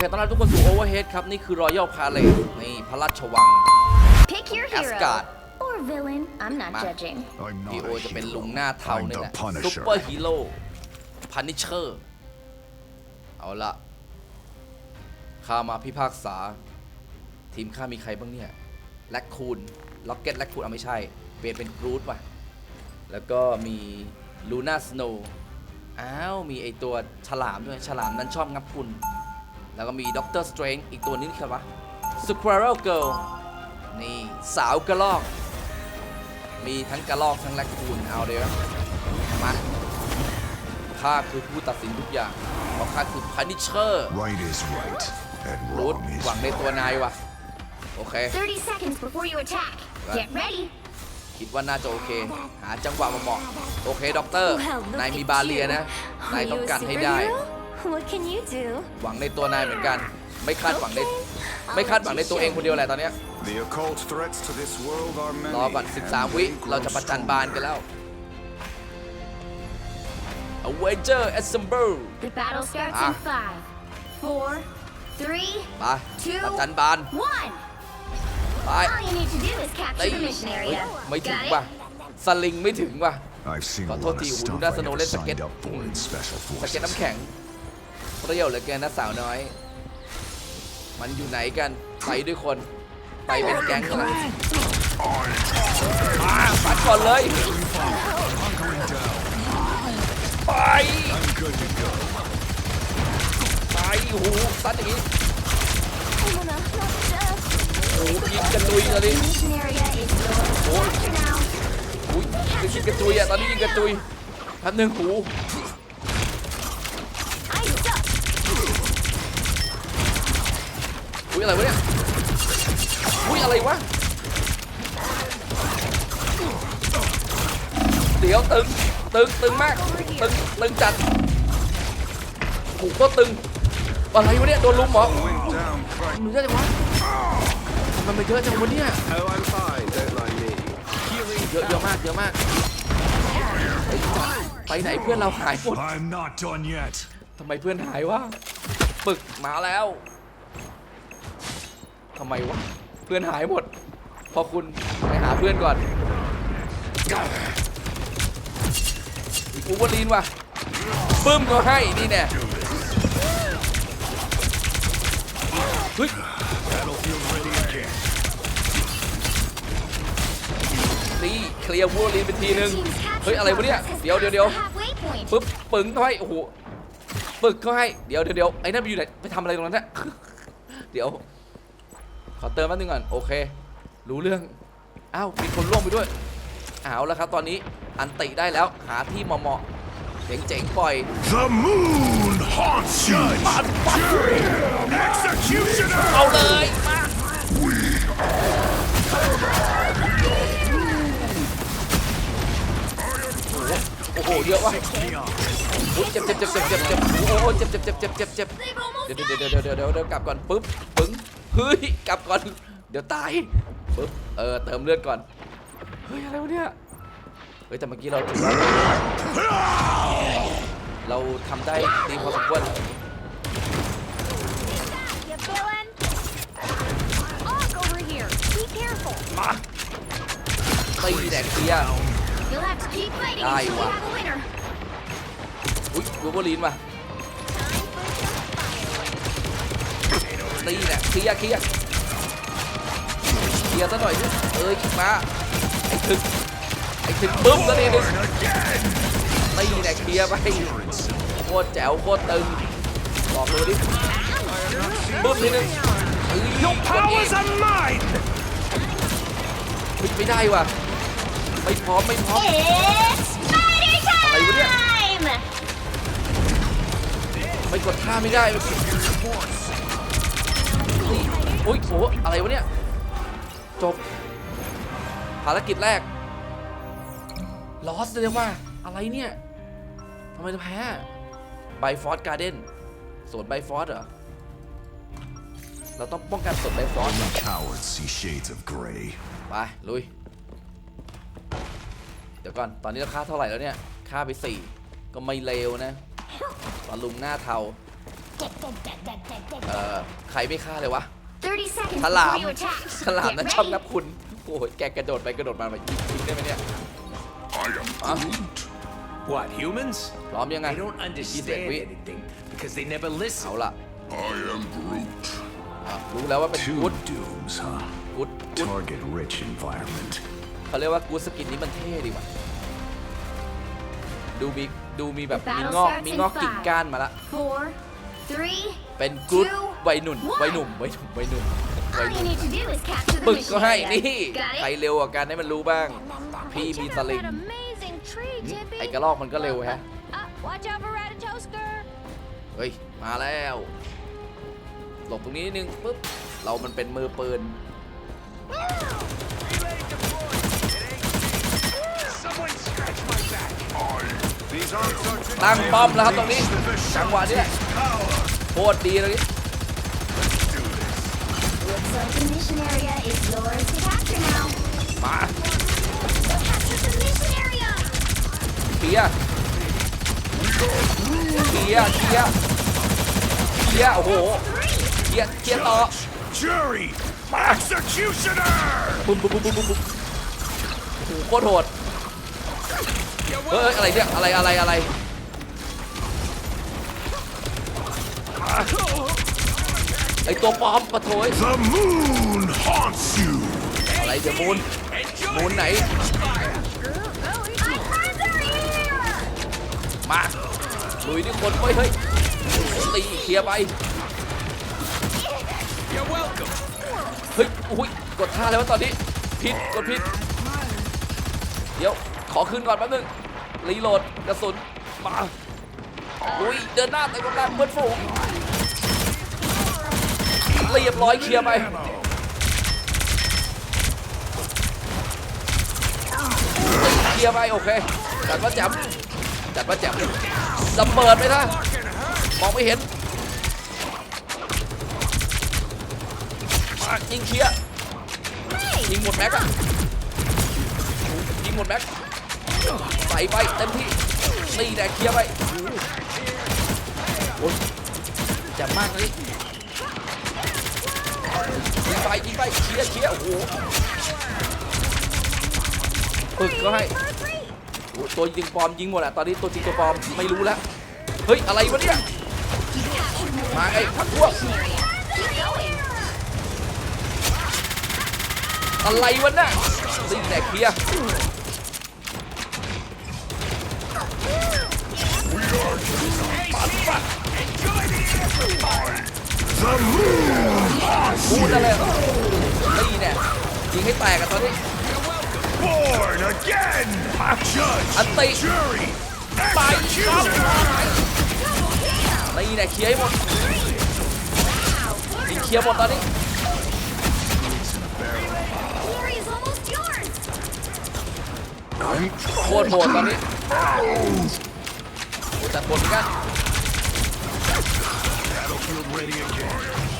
เคต้อนรับทุกคนสู่ Overhead ครับ นี่คือ Royal Palace นี่พระราชวัง Pick your hero. Asgard. Or villain. I'm not Ma. judging. I'm พี not โอ a จะเป็น hero. ลุงหน้าเทา I'm เนี่ย the แหละซุป Punisher. เปอร์ฮีโร่พันิเชอร์เอาละข้ามาพิพากษา ทีมข้ามีใครบ้างเนี่ย แลคคูนล็อกเก็ตแลคคูนเอาไม่ใช่ เปลี่ยนเป็นกรูดว่ะ แล้วก็มีลูน่าสโนว์อ้าว มีไอตัวฉลามด้วย ฉลามนั้นชอบงับคุณ แล้วก็มีด็อกเตอร์สเตรนอีกตัวนี้นี่ครับวะสควอเรลเกิลนี่สาวกระลอก มีทั้งกระลอกทั้งแลคคูนเอาเลยวะมาข้าคือผู้ตัดสินทุกอย่างเพราะข้าคือพันิเชอร์ Right is right, and รูท wrong is หวังในตัวนายว่ะโอเค30 seconds before you attack. Right. Get ready. คิดว่าน่าจะโอเค หาจังหวะมาเหมาะ โอเคด็อกเตอร์ Well, look นายมี at บาเลีย you. นะ นาย Are ต้อง you a กันให้ได้ superhero? What can you do? หวังในตัวนายเหมือนกัน ไม่คาดหวังใน Okay. ไม่คาดหวังในตัวเองคนเดียวแหละตอนเนี้ย The occult threats to this world are many. รอก่อน and 13 วิ they เรา grow จะประจัน stronger. บานกันแล้ว Avenger Assemble The battle starts Ah. in five, four, three, ไป two, ประจันบาน one. ไป All you need to do is ตี capture the mission เฮ้ย area. ไม่ถึง Got ว่ะ it? สลิงไม่ถึงว่ะ I've seen a Còn lot thôi of thì stuff Uda I Snow never lên sạc signed kết. up for in special สเก็ต forces. น้ำแข็ง เปรี้ยวเหลือเกินนะสาวน้อย มันอยู่ไหนกันไปด้วยคน ไปเป็นแก๊งกันมาปัดก่อนเลยไปไปโอ้โหซัดอย่างนี้โอ้โหยิงกระจุยตอนนี้ Mission area is yours. For now. อุ้ยยิงกระจุยอะตอนนี้ยิงกระจุยแป๊บนึงหู I suck. อุ้ยอะไรวะเนี่ยอุ้ยอะไรวะ เดี๋ยวตึง ตึง ตึงมาก ตึง ตึงจัดหูก็ตึง อะไรวะเนี่ย โดนลุมเหรอ Went down crack. มันเยอะจังวะทำไมมันเยอะจังวะเนี่ย Oh, I'm fine. Don't mind me. เยอะเยอะมาก เยอะมาก ไปจัดไปไหนเพื่อนเราหายหมด I'm not done yet. ทำไมเพื่อนหายวะ ปึกมาแล้ว ทำไมวะ เพื่อนหายหมด พอคุณไปหาเพื่อนก่อนอีกอูเวอร์ลีนว่ะปึ้มก็ให้ นี่แน่เฮ้ยนี่เคลียร์วูลีนไปทีนึง เฮ้ย อะไรวะเนี่ย เดี๋ยวเดี๋ยวเดี๋ยวปึ๊บปึ๋งเขาให้ โอ้โห ปึกเขาให้ เดี๋ยวเดี๋ยวเดี๋ยวไอ้นั่นไปอยู่ไหน ไปทำอะไรตรงนั้นเนี่ยเดี๋ยว ขอเติมแป๊บนึงก่อนโอเค รู้เรื่องอ้าวมีคนร่วงไปด้วยเอาแล้วครับตอนนี้อันติได้แล้วหาที่เหมาะๆเจ๋งๆปล่อย The moon haunts you. Executioner. เอาเลยมาโอ้โหเยอะว่ะอุ๊ยเจ็บเจ็บเจ็บเจ็บเจ็บเจ็บโอ้โหเจ็บเจ็บเจ็บเจ็บเจ็บเจ็บ They've almost เดี๋ยวเดี๋ยวเดี๋ยวเดี๋ยวเดี๋ยวเดี๋ยวกลับก่อนปึ๊บปึ้งเฮ้ยกลับก่อน เดี๋ยวตายปึ๊บเออเติมเลือดก่อน เฮ้ยอะไรวะเนี่ย เฮ้ยแต่เมื่อกี้เราถือว่าเราทำได้ดีพอสมควร You villain! Ark over here. Be careful. มาตีแดกเทีย You'll have to keep fighting Ai until we quá. have a winner. อุ้ยวูเวอรีนว่ะ ตีแดกเทียเคลียร์เคลียร์ซะหน่อยสิเอ้ยมาไอ้ถึกไอ้ถึกปึ๊บซะทีนึงตีแดกเคลียร์ไปโคตรแจ๋วโคตรตึงบอกเลยดิบึ้มทีนึงเอ้ยยกพาวเวอร์ซันไมไม่ได้ว่ะไม่พร้อมไม่พร้อม It's Spider อะไรวะเนี่ย time! ไม่กดท่าไม่ได้นี่ อุ้ยโอ้โหอะไรวะเนี่ย จบ ภารกิจแรกลอสเลยว่า อะไรเนี่ยทำไมจะแพ้ไบฟอร์ดการ์เด้นสวนไบฟอร์ดเหรอ เราต้องป้องกันสวนไบฟอร์ด Cowards see shades of gray. ไป ลุย เดี๋ยวก่อน ตอนนี้เราค่าเท่าไหร่แล้วเนี่ย ค่าไป 4 ก็ไม่เลวนะตอนลุงหน้าเทา เอ่อใครไม่ฆ่าเลยวะ30 seconds ฉลาม before you attack. ฉลาม Get นั้น ready. ชอบนับคุณ โอ้ยแกกระโดดไปกระโดดมาแบบยิงยิงได้ไหมเนี่ย I am Groot. What, humans? พร้อมยังไง They don't ยี่สิบเอ็ด understand วิ anything because they never เอา listen. ล่ะ I am Groot. อะรู้แล้วว่าเป็น Two กูด dooms, huh? กูดกูด Target rich environment. เขาเรียกว่ากูดสกินนี้มันเท่ดีว่ะ ดูมีดูมีแบบ The มี battle งอก starts มี in งอกกิ่ง five. ก้านมาละ Four, three. เป็นกูด two, วัยหนุ่ม one. วัยหนุ่มวัยหนุ่มวัยหนุ่มวัย All ห you นุ่ม need to do is capture the ปึกก็ mission ให้ area. นี่ Got ใคร it? เร็วกว่ากันให้มันรู้บ้าง พี่มี Check ส out ลิง that amazing tree, Jippy. ไอ้กระรอกมันก็เร็วแฮะ Uh, watch out for Ratatosker. เฮ้ยมาแล้วหลบตรงนี้นิดนึงปุ๊บเรามันเป็นมือปืน Someone scratch my back. These arms are ตั้งป้อมแล้วครับตรงนี้จังหวะนี้แหละ โคตรดีเลย Looks like the mission area is yours to capture now. มา Capture the mission area. เคลียร์เคลียร์เคลียร์เคลียร์โอ้โหเคลียร์เคลียร์ต่อ Jury! Executioner! ปุ๊บปุ๊บปุ๊บปุ๊บปุ๊บโอ้โหโคตรโหดเฮ้ยอะไรเนี่ยอะไรอะไรอะไร ไอตัวปลอมปะโถย The moon haunts you! อะไรเดี๋ยวมูนมูนไหน My friends are here. มาลุยที่คนเฮ้ยเฮ้ยตีเคลียร์ไป You're welcome. เฮ้ยอุ้ยกดท่าแล้วตอนนี้ผิดกดผิดเดี๋ยวขอคืนก่อนแป๊บนึงรีโหลดกระสุนมาอุ้ยเดินหน้าเต็มกำลังเพื่อนฝูง เรียบร้อยเคลียร์ไปเคลียร์ไปโอเคจัดว่าแจ่มจัดว่าแจ่มระเบิดไปนะมองไม่เห็นยิงเคลียร์ยิงหมดแม็กอะยิงหมดแม็กใส่ไปเต็มที่ตีแดกเคลียร์ไปโอ้จ่มมากเลย ยิงไปยิงไปเคลียร์เคลียร์โอ้โหปึกก็ให้ตัวจริงปลอมยิงหมดอะตอนนี้ตัวจริงตัวปลอมไม่รู้แล้วเฮ้ยอะไรวะเนี่ยมาไอ้พักพวกอะไรวะน่ะตีแตกเคลียร์ The moon พูดอะไรเหรอตีเนี่ยยิงให้แตกอะตอนนี้ born again! Judge! Ante. Jury! ไปครับ Executioner! ตีเนี่ยเคลียร์ให้หมดยิงเคลียร์หมดตอนนี้ The area is almost yours. โคตรโหดตอนนี้โหจัดโหดเหมือนกัน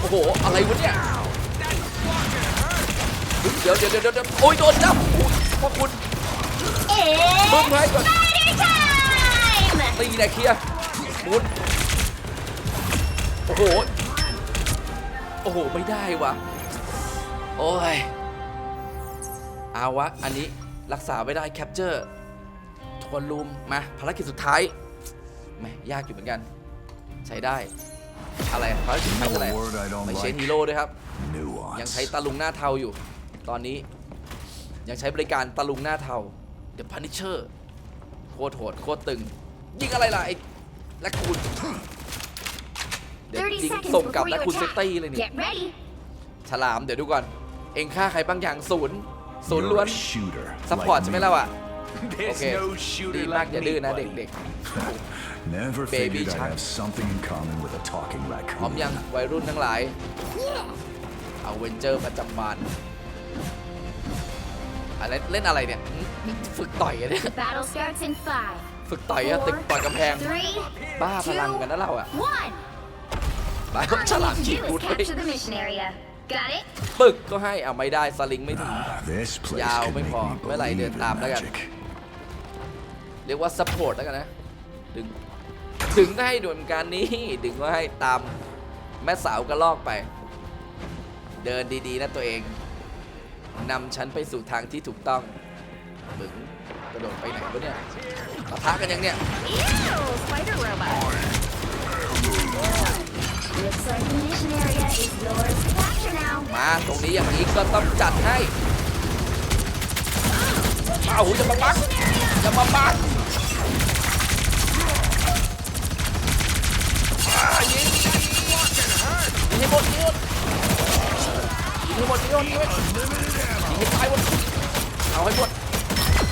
โอ้โห อะไรวะเนี่ย เดี๋ยวเดี๋ยวเดี๋ยวเดี๋ยวโอ้ยโดนจับโอ้ยพ่อคุณบึ้มให้ก่อนตีเนี่ยเคลียร์หมุนโอ้โห โอ้โห ไม่ได้วะโอ้ยเอาวะ อันนี้รักษาไม่ได้แคปเจอร์ทวนลูมมาภารกิจสุดท้ายแหมยากอยู่เหมือนกัน ใช้ได้ อะไรภารกิจ You อะไร know a word I don't ไม่ใช่ like? ฮีโร่ด้วยครับ ยัง Nuance. ใช้ตาลุงหน้าเทาอยู่ ตอนนี้ยังใช้บริการตาลุงหน้าเทา The Punisher โคตรโหดโคตรตึง ยิงอะไรล่ะไอ้แลคคูนเดี๋ยว30ยิง seconds ส่งกลับ before แล you คคูนเซ attack. ตี้เลยนี่ Get ready. ฉลามเดี๋ยวดูก่อน เองฆ่าใครบางอย่างศูนย์ศูนย์ You're ล้วน a shooter. ซัพพอร์ต like ใช่ไหม me. เราอะโอ There's เค no ดี shooter มาก like อย่า me, ดื้อนะ buddy. เด็ก Never Baby figured I'd Chuck. have something in common with a talking ๆพร้อม raccoon. ยังวัยรุ่นทั้งหลายเอาเวนเจอร์ประจำบานอะไรเล่นอะไรเนี่ยหึฝึกต่อยกันเนี่ย The battle starts in five, ฝึกต่อยอะตึกต่อยกำแพง three, บ้าพลังกันนะเราอะ one. บ้า All ฉ you ลาม need ฉี to ก do พู is ดไป capture the mission area. Got it? ปึกก็ให้เอาไม่ได้สลิงไม่ถึง This place Yao could mới make phò, me với lại believe đường in tạm đó kìa. magic. เรียกว่าซัพพอร์ตแล้วกันนะ ดึง ถึงก็ให้ด่วนการนี้ดึงก็ให้ตามแม่สาวกระลอกไป เดินดีๆนะตัวเองนำฉันไปสู่ทางที่ถูกต้องมึงกระโดดไปไหนวะเนี่ยปะทะกันยังเนี่ย มาตรงนี้อย่างนี้ก็ต้องจัดให้อ้าวจะมาบักจะมาบัก ยิงยิงให้หมดยิงให้หมดยิงให้หมดยิงให้หมดยิงให้ตายหมดเอาให้หมด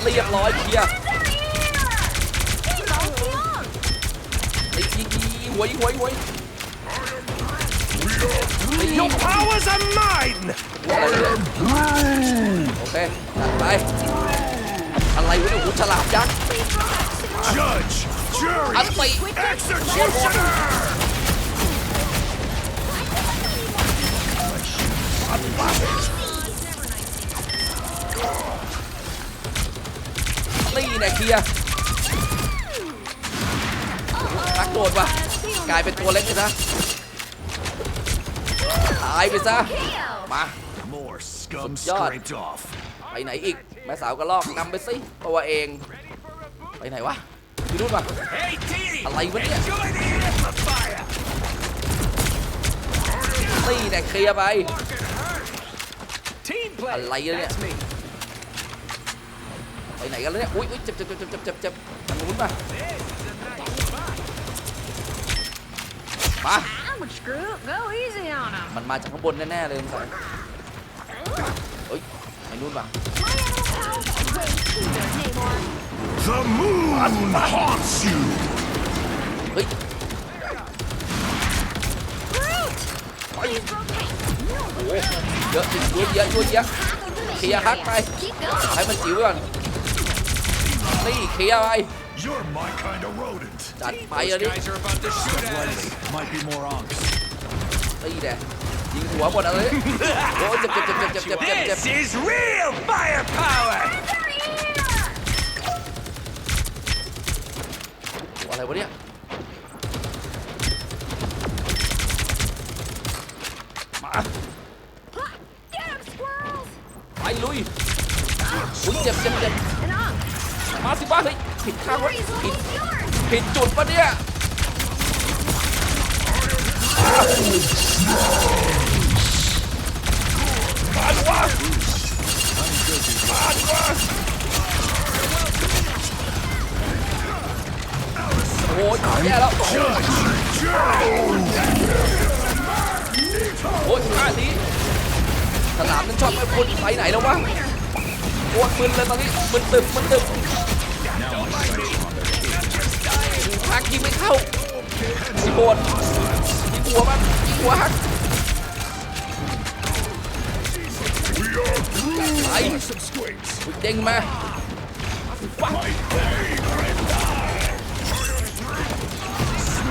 เรียบร้อยเคลียร์ไอ้ยิงยิงยิงหัวยิงหัวยิงหัวไอ้ยิง Your powers are mine! โอเคจัดไปอะไรวะเนี่ยหูฉลามยักษ์ Judge, jury, อันติ executioner! นี่แน่เคลียร์ทักโดดว่ะ กลายเป็นตัวเล็กเลยนะ ตายไปซะ มา More scum God. scraped off. ไปไหนอีก แม่สาวกระลอกนำไปสิตัวเอง ไปไหนวะอยู่นู่นวะ Hey, Dee! I like what you- Enjoy the amplifier! นี่แน่เคลียร์ไป Team play! อะไรอะเนี่ย That's me. ไปไหนกันแล้วเนี่ยอุ้ยอุ้ยเจ็บเจ็บเจ็บเจ็บเจ็บเจ็บทางนู้นป่ะมา Ouch, Groot. Go easy on him. มันมาจากข้างบนแน่ๆเลยสงสัยเฮ้ยไปนู่นป่ะ My animal powers won't keep their name on. The moon haunts you! เฮ้ย Groot! ไป Please rotate. โอ้โหเยอะจริงเยอะเยอะเยอะ Half of the Kia mission hack area. bay. Keep going. ให้มันจิ๋วไว้ก่อน นี่เคลียร์ไป You're my kind of rodent. จัดไปเลย Those ดิ guys are about to shoot at us. Might be more onks. นี่แหละยิงหัวหมดเลยโอ้ยเจ็บเจ็บเจ็บเจ็บเจ็บเจ็บเจ็บเจ็บ This is real firepower! อะไรวะเนี่ย ผิดข้างวะผิดผิดจุดปะเนี่ยมาดิวะมาดิวะโอ้ยแย่แล้วโอ้ยโอ้ยท่านี้สนามนั้นชอบไม่พ้นไปไหนแล้ววะปวดมึนเลยตอนนี้มึนตึบมึนตึบ ฮักยิงไม่เข้าสิโบนยิงหัวมันยิงหัวฮักไอ้ Some squints. เด้งมาฟัง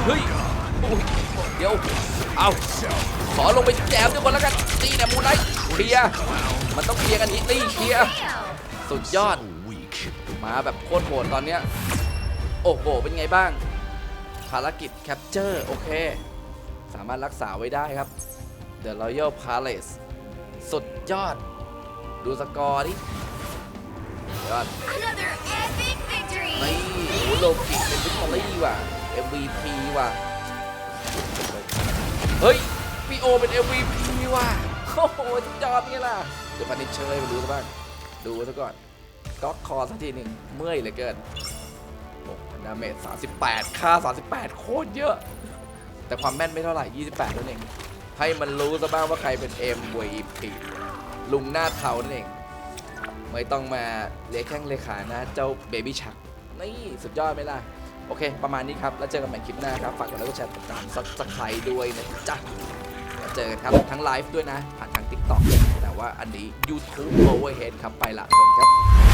เฮ้ยเดี๋ยว เอาขอลงไปแจมด้วยคนแล้วกันนี่นี่ยมูไนเคลียมันต้องเคลียร์กันอีกนี่เคลียสุดยอดมาแบบโคตรโหดตอนเนี้ย โอ้โห เป็นไงบ้าง ภารกิจแคปเจอร์โอเค สามารถรักษาไว้ได้ครับ The Royal Palace สุดยอด ดูสกอร์ดิยอด Another epic victory. นี่โอ้โหโลกิเป็นวิกตอรี่ว่ะ MVP ว่ะ เฮ้ยพี่โอเป็น MVP ว่ะ โอ้โหสุดยอดนี่ล่ะ เดี๋ยวพันนิชเชอร์ให้มาดูซะบ้าง ดูซะก่อน ก๊อกคอสักทีหนึ่งเมื่อยเหลือเกินโอ้ดาเมจ38 ค่า 38 โคตรเยอะ แต่ความแม่นไม่เท่าไหร่ 28นั่นเอง ให้มันรู้ซะบ้างว่าใครเป็น MVP ลุงหน้าเทานั่นเอง ไม่ต้องมาเลี้ยแข้งเลขานะ เจ้าเบบี้ชัก นี่สุดยอดไหมล่ะ โอเค ประมาณนี้ครับ แล้วเจอกันใหม่คลิปหน้าครับ ฝากกดไลค์กดแชร์ติดตามซับสไคร์ด้วยนะจ๊ะเจอกันครับ ทั้งไลฟ์ด้วยนะ ผ่านทาง TikTok แต่ว่าอันนี้ YouTube Overhead ครับไปละสวัสดีครับ